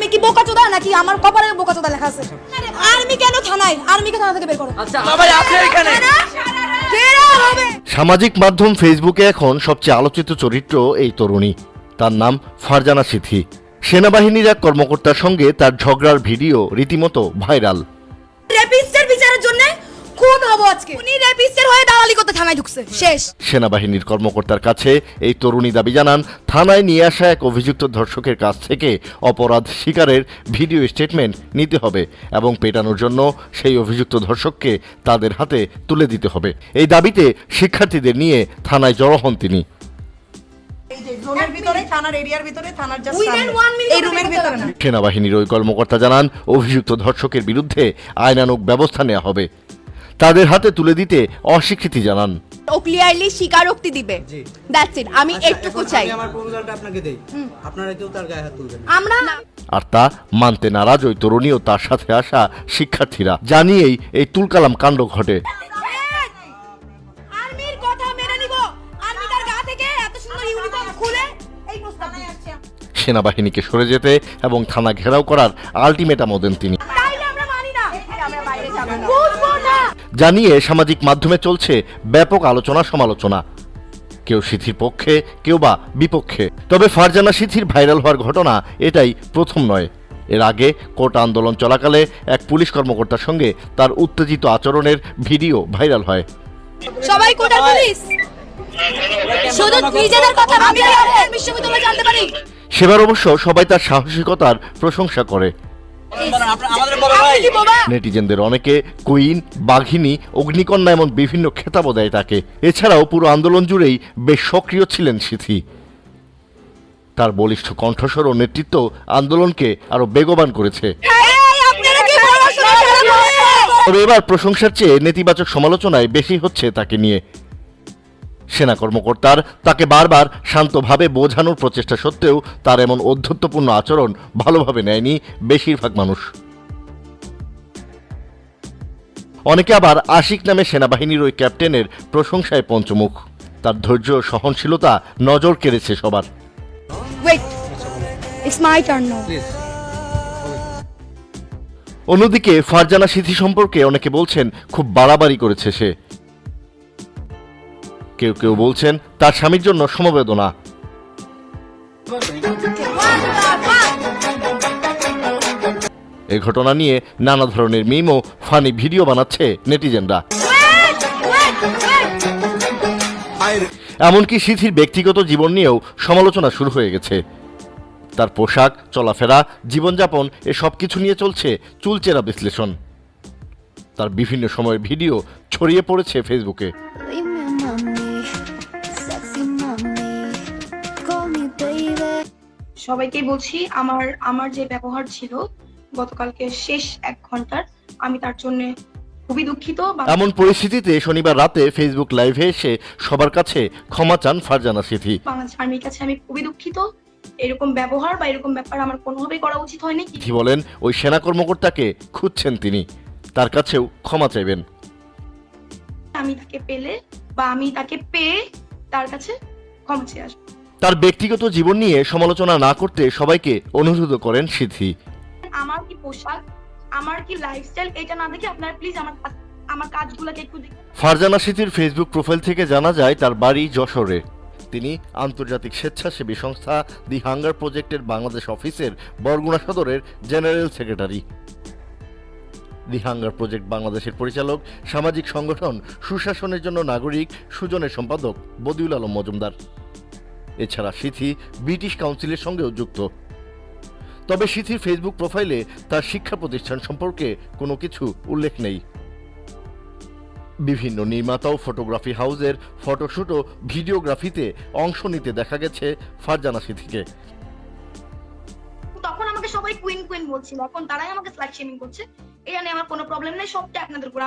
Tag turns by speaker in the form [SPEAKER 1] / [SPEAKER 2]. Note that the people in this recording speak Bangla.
[SPEAKER 1] আমি কি বোকা চোদা নাকি? আমার কপালে বোকা চোদা লেখা আছে। আর্মি কেন থানায়? আর্মিকে থানা থেকে বের করো?
[SPEAKER 2] আচ্ছা বাবা আপনি এখানে।
[SPEAKER 3] সামাজিক মাধ্যম ফেসবুকে এখন সবচেয়ে আলোচিত চরিত্র এই তরুণী। তার নাম ফারজানা সিথি সেনাবাহিনীর এক কর্মকর্তার সঙ্গে তার ঝগড়ার ভিডিও রীতিমতো ভাইরাল।
[SPEAKER 1] খুন হব আজকে। উনি রেপিস্টের হয়ে দালালি করতে থানায় ঢুকছে। শেষ।
[SPEAKER 3] সেনাবাহিনীর কর্মকর্তার কাছে এই তরুণী দাবি জানান থানায় নিয়ে আসা এক অভিযুক্ত ধর্ষকের কাছ থেকে অপরাধ শিকারের ভিডিও স্টেটমেন্ট নিতে হবে এবং পেটানোর জন্য সেই অভিযুক্ত ধর্ষককে তাদের হাতে তুলে দিতে হবে। এই দাবিতে শিক্ষার্থীদের নিয়ে থানায় জড়ো হন তিনি।
[SPEAKER 4] এই যে জোনের ভিতরে থানার এরিয়ার ভিতরে থানার জাস্ট
[SPEAKER 1] Within one minute
[SPEAKER 4] এই রুমের ভিতরে না।
[SPEAKER 3] সেনাবাহিনীর ওই কর্মকর্তা জানান অভিযুক্ত ধর্ষকের বিরুদ্ধে আইনানুগ ব্যবস্থা নেওয়া হবে। তাদের হাতে তুলে দিতে অস্বীকৃতি জানান।
[SPEAKER 5] ও ক্লিয়ারলি স্বীকারোক্তি দিবে। দ্যাটস ইট আমি
[SPEAKER 6] আচ্ছা, এখন
[SPEAKER 5] চাই।
[SPEAKER 6] আমি আমার প্রপোজালটা আপনাকে দেই। আপনারা কেউ তার গায়ে হাত তুলবেন। না।
[SPEAKER 1] আমরা
[SPEAKER 3] আর তা মানতে নারাজ ওই তরুণী ও তার সাথে আসা শিক্ষার্থীরা জানিয়েই এই তুলকালাম কাণ্ড ঘটে।
[SPEAKER 1] আর্মির কথা মেনে নিব। আর্মি তার গা থেকে এত সুন্দর ইউনিফর্ম খুলে এই প্রস্তাব আসছে
[SPEAKER 3] সেনাবাহিনীকে সরে যেতে এবং থানা ঘেরাও করার আলটিমেটামও দেন তিনি। জানিয়ে সামাজিক মাধ্যমে চলছে ব্যাপক আলোচনা সমালোচনা। কেউ সিথির পক্ষে কেউ বা বিপক্ষে। তবে ফারজানা সিথির ভাইরাল হওয়ার ঘটনা এটাই প্রথম নয়। এর আগে কোর্ট আন্দোলন চলাকালে এক পুলিশ কর্মকর্তার সঙ্গে তার উত্তেজিত আচরণের ভিডিও ভাইরাল হয়।
[SPEAKER 1] সবাই কোটার পুলিশ? শুধু নিজেদের কথা বিশ্ববিদ্যালয় জানতে পারি।
[SPEAKER 3] সেবার অবশ্য সবাই তার সাহসিকতার প্রশংসা করে।
[SPEAKER 2] আমাদের বড় ভাই
[SPEAKER 1] আপনি কি বাবা?
[SPEAKER 3] নেটিজেনদের অনেকে কুইন বাঘিনী অগ্নিকন্যা এমন বিভিন্ন খেতাবও দেয় তাকে। এছাড়াও পুরো আন্দোলন জুড়েই বেশ সক্রিয় ছিলেন সিথি। তার বলিষ্ঠ কণ্ঠস্বর ও নেতৃত্ব আন্দোলনকে আরও বেগবান করেছে। তবে এবার প্রশংসার চেয়ে নেতিবাচক সমালোচনায় বেশি হচ্ছে তাকে নিয়ে। সেনা কর্মকর্তার। তাকে বারবার শান্তভাবে বোঝানোর প্রচেষ্টা সত্ত্বেও তার এমন অধ্যত্বপূর্ণ আচরণ ভালোভাবে নেয়নি বেশিরভাগ মানুষ। অনেকে আবার আশিক নামে সেনাবাহিনীর ওই ক্যাপ্টেনের প্রশংসায় পঞ্চমুখ। তার ধৈর্য সহনশীলতা নজর কেড়েছে সবার। অন্যদিকে ফারজানা সিথি সম্পর্কে অনেকে বলছেন খুব বাড়াবাড়ি করেছে সে। কেউ কেউ বলছেন, তার স্বামীর জন্য সমবেদনা। এই ঘটনা নিয়ে নানা ধরনের মিম ও ফানি ভিডিও বানাচ্ছে নেটিজেনরা। এমনকি সিথির ব্যক্তিগত জীবন নিয়েও সমালোচনা শুরু হয়ে গেছে। তার পোশাক, চলাফেরা, জীবনযাপন, এ সব কিছু নিয়ে চলছে চুলচেরা বিশ্লেষণ। তার বিভিন্ন সময়ের ভিডিও ছড়িয়ে পড়েছে ফেসবুকে।
[SPEAKER 7] সবাইকেই বলছি আমার আমার যে ব্যবহার ছিল গতকালকে শেষ এক ঘণ্টার আমি তার জন্য খুবই দুঃখিত
[SPEAKER 3] এমন পরিস্থিতিতে শনিবার রাতে ফেসবুক লাইভে এসে সবার কাছে ক্ষমা চান ফারজানা সিথি
[SPEAKER 7] বাংলাদেশ আর্মির কাছে আমি খুবই দুঃখিত। এরকম ব্যবহার বা এরকম ব্যাপার আমার কোনোভাবেই করা উচিত হয়নি।
[SPEAKER 3] সিথি বলেন ওই সেনা কর্মকর্তাকে খুঁজছেন তিনি তার কাছেও ক্ষমা চাইবেন।
[SPEAKER 7] আমি তাকে পেলে বা আমি তাকে পেয়ে তার কাছে ক্ষমা চেয়ে আসব।
[SPEAKER 3] তার ব্যক্তিগত জীবন নিয়ে সমালোচনা না করতে সবাইকে অনুরোধ করেন সিথি
[SPEAKER 7] আমার কি পোশাক? আমার কি লাইফস্টাইল এটা না দেখে আপনারা প্লিজ আমার আমার কাজগুলোকে একটু দেখুন।
[SPEAKER 3] ফারজানা সিথির ফেসবুক প্রোফাইল থেকে জানা যায় তার বাড়ি যশোরে। তিনি আন্তর্জাতিক স্বেচ্ছাসেবী সংস্থা দি হাঙ্গার প্রজেক্টের বাংলাদেশ অফিসের বরগুনা সদরের general secretary. The hunger project বাংলাদেশের পরিচালক সামাজিক সংগঠন সুশাসনের জন্য নাগরিক সুজনের সম্পাদক বদিউল আলম মজুমদার। এছাড়া সিথি ব্রিটিশ কাউন্সিলের সঙ্গেও যুক্ত। তবে সিথির ফেসবুক প্রোফাইলে তার শিক্ষা প্রতিষ্ঠান সম্পর্কে কোনো কিছু উল্লেখ নেই। বিভিন্ন নির্মাতা ও ফটোগ্রাফি হাউসের ফটোশুট ও ভিডিওগ্রাফিতে অংশ নিতে দেখা গেছে ফারজানা সিথিকে।
[SPEAKER 7] তখন আমাকে সবাই কুইন কুইন বলছিল, এখন তারাই আমাকে স্লাইড শেমিং করছে। এটা নিয়ে আমার কোনো প্রবলেম নেই সবটা আপনাদের উপর।